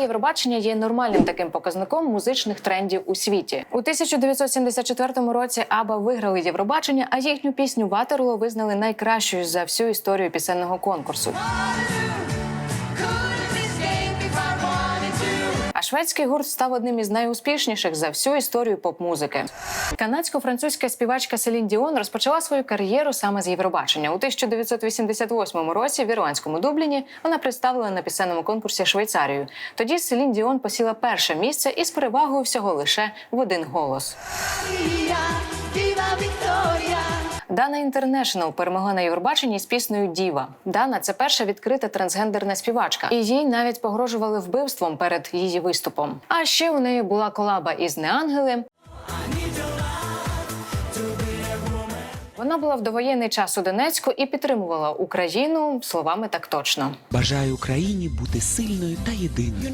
Євробачення є нормальним таким показником музичних трендів у світі. У 1974 році Аба виграли Євробачення, а їхню пісню Ватерло визнали найкращою за всю історію пісенного конкурсу. Шведський гурт став одним із найуспішніших за всю історію поп-музики. Канадсько-французька співачка Селін Діон розпочала свою кар'єру саме з Євробачення. У 1988 році в ірландському Дубліні вона представила на пісенному конкурсі Швейцарію. Тоді Селін Діон посіла перше місце із перевагою всього лише в один голос. Дана Інтернешнл перемогла на Євробаченні з піснею Діва. Дана це перша відкрита трансгендерна співачка, і їй навіть погрожували вбивством перед її виступом. А ще у неї була колаба із Неангели. Вона була в довоєнний час у Донецьку і підтримувала Україну словами так точно. Бажаю Україні бути сильною та єдиною.